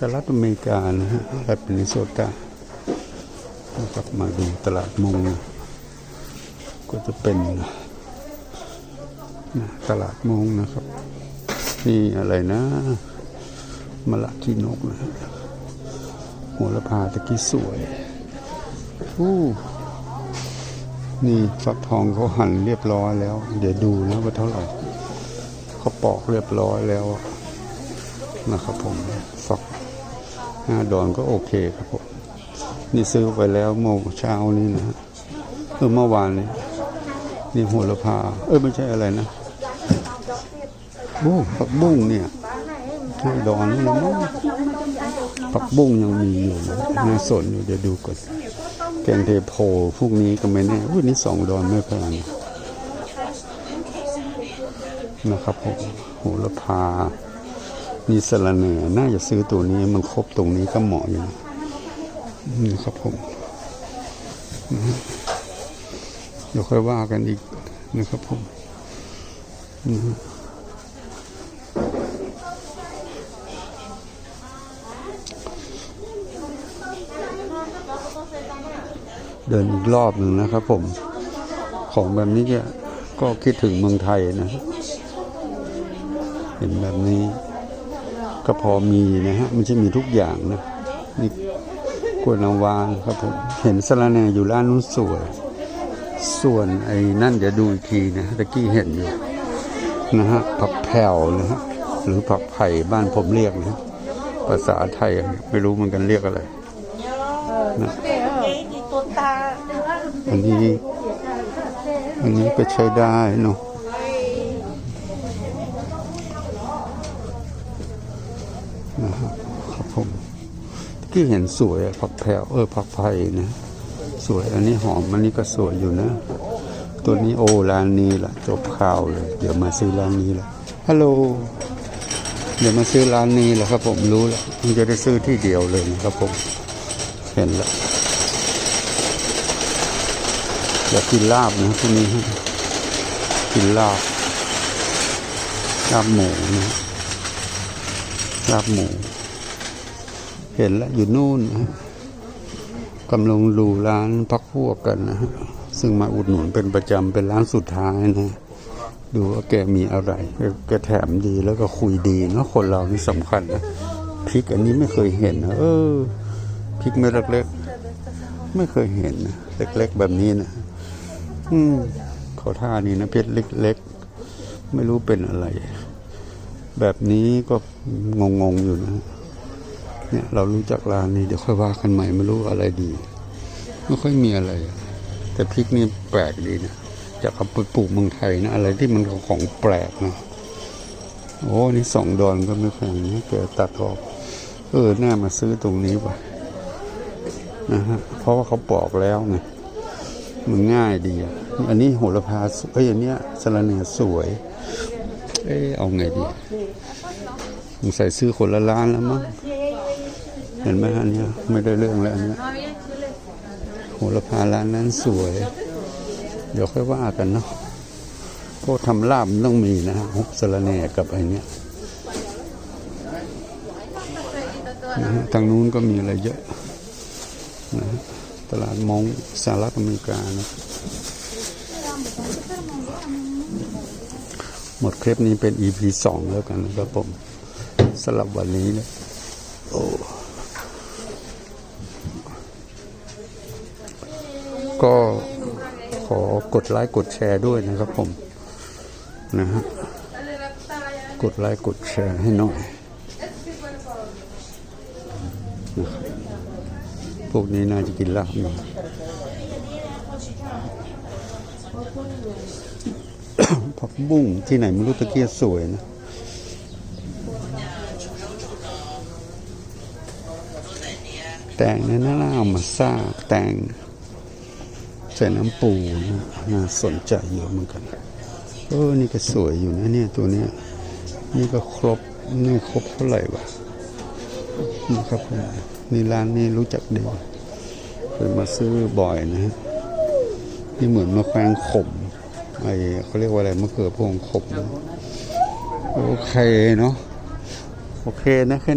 สหรัฐอเมริกานะฮะรัฐมินนิโซตานะครับมาดูตลาดมงก็จะเป็นนะตลาดมงนะครับ นี่อะไรนะมะละขี้นกนะฮะโหระพาตะกี้สวยอู้นี่ฟักทองเขาหั่นเรียบร้อยแล้ว เดี๋ยวดูนะว่าเท่าไหร่เขาปอกเรียบร้อยแล้วนะครับผมฟัก ห้าดอนก็โอเคครับผมนี่ซื้อไปแล้วเมื่อเช้านี้นะเออเมื่อวานนี้นี่โหระพา เออไม่ใช่อะไรนะโอ้ผักบุ้งเนี่ยห้าดอนนี่นะมั้งผักบุ้งยังมีอยู่นะน่าสนอยู่เดี๋ยวดูก่อนแกงเทโพพวกนี้ก็ไม่แน่อุ้ยนี่สองดอนไม่แพงนะครับผมโหระพา นี่สละเนือน่าจะซื้อตัวนี้มันครบตรงนี้ก็เหมาะอยู่นะนี่ครับผมเดี๋ยวค่อยว่ากันอีกนะครับผมเดินอีกรอบหนึ่งนะครับผม ของแบบนี้ก็คิดถึงเมืองไทยนะ เห็นแบบนี้ ก็พอมีนะฮะไม่ใช่มีทุกอย่างนะนี่กล้วยน้ำวาครับผมเห็นสะระแหน่อยู่ร้านนู้นสวย ส่วนไอ้นั่นเดี๋ยวดูอีกทีนะตะกี้เห็นอยู่นะฮะผักแผ่วนะฮะหรือผักไผ่บ้านผมเรียกนะภาษาไทยไม่รู้เหมันกันเรียกอะไรนะอันนี้อันนี้ก็ใช้ได้เนาะนะฮะครับผม ที่เห็นสวยผักแพรวเออผักไผ่นะสวยอันนี้หอมอันนี้ก็สวยอยู่นะ ตัวนี้โอร้านนี้ล่ะ จบข่าวเลย เดี๋ยวมาซื้อร้านนี้ละฮัลโหลเดี๋ยวมาซื้อร้านนี้แหละครับผมรู้แล้วมันจะได้ซื้อที่เดียวเลยนะครับผมเห็นแล้วอยากกินลาบนะพรุ่นี้กินลาบลาบหมูนะลาบหมู เห็นแล้วอยู่นู่นนะกำลังดูร้านพักพวกกันนะฮะซึ่งมาอุดหนุนเป็นประจำเป็นร้านสุดท้ายนะดูว่าแกมีอะไรแกแถมดีแล้วก็คุยดีเนาะคนเรานี่สำคัญนะพริกอันนี้ไม่เคยเห็นนะเออพริกเม็ดเล็กๆไม่เคยเห็นนะเล็ก ๆ แบบนี้นะอืมเขาท่านี้นะเพชรเล็กๆไม่รู้เป็นอะไร แบบนี้ก็งงๆอยู่นะ เนี่ยเรารู้จักร้านนี้เดี๋ยวค่อยว่ากันใหม่ไม่รู้อะไรดี ไม่ค่อยมีอะไร แต่พริกนี่แปลกดีนะจากเขาไปปลูกเมืองไทยนะอะไรที่มันของแปลกนะโอ้นี่สองดอนก็ไม่แพงนะแกตัดออกเออแน่มาซื้อตรงนี้ไปนะฮะเพราะว่าเขาปอกแล้วไงมันง่ายดีอะอันนี้โหระพาสเอ้ยอันเนี้ยสะระเนสวย เอ้ยเอาไงดีสงสัยซื้อคนละล้านแล้วมั้ง เห็นไหมอันเนี้ยไม่ได้เรื่องแล้วอันเนี้ยโหระพาร้านนั้นสวย เดี๋ยวค่อยว่ากันเนาะพวกทำลาบต้องมีนะฮะสะระแหน่กับไอ้เนี้ยนะฮะทางนู้นก็มีอะไรเยอะนะตลาดมงสหรัฐอเมริกานะหมดคลิปนี้เป็น EP สองแล้วกันนะครับผมสำหรับวันนี้นี่ยโอ้ ก็ขอกดไลค์กดแชร์ด้วยนะครับผมนะฮะกดไลค์กดแชร์ให้หน่อยนะครับพวกนี้น่าจะกินลาบอยู่ผักบุ้งที่ไหนไม่รู้ตะเกียสวยนะแต่งนี่ยน่าเอามาซ่าแต่ง ใส่น้ำปูนะน่าสนใจเยอะเหมือนกันเออนี่ก็สวยอยู่นะเนี่ยตัวเนี้ยนี่ก็ครบนี่ครบเท่าไหร่วะนี่ครับผมนี่ร้านนี้รู้จักดีเคยมาซื้อบ่อยนะฮะนี่เหมือนมะแขวงขมไอเขาเรียกว่าอะไรมะเขือพวงขมโอเคเนาะโอเคนะแค่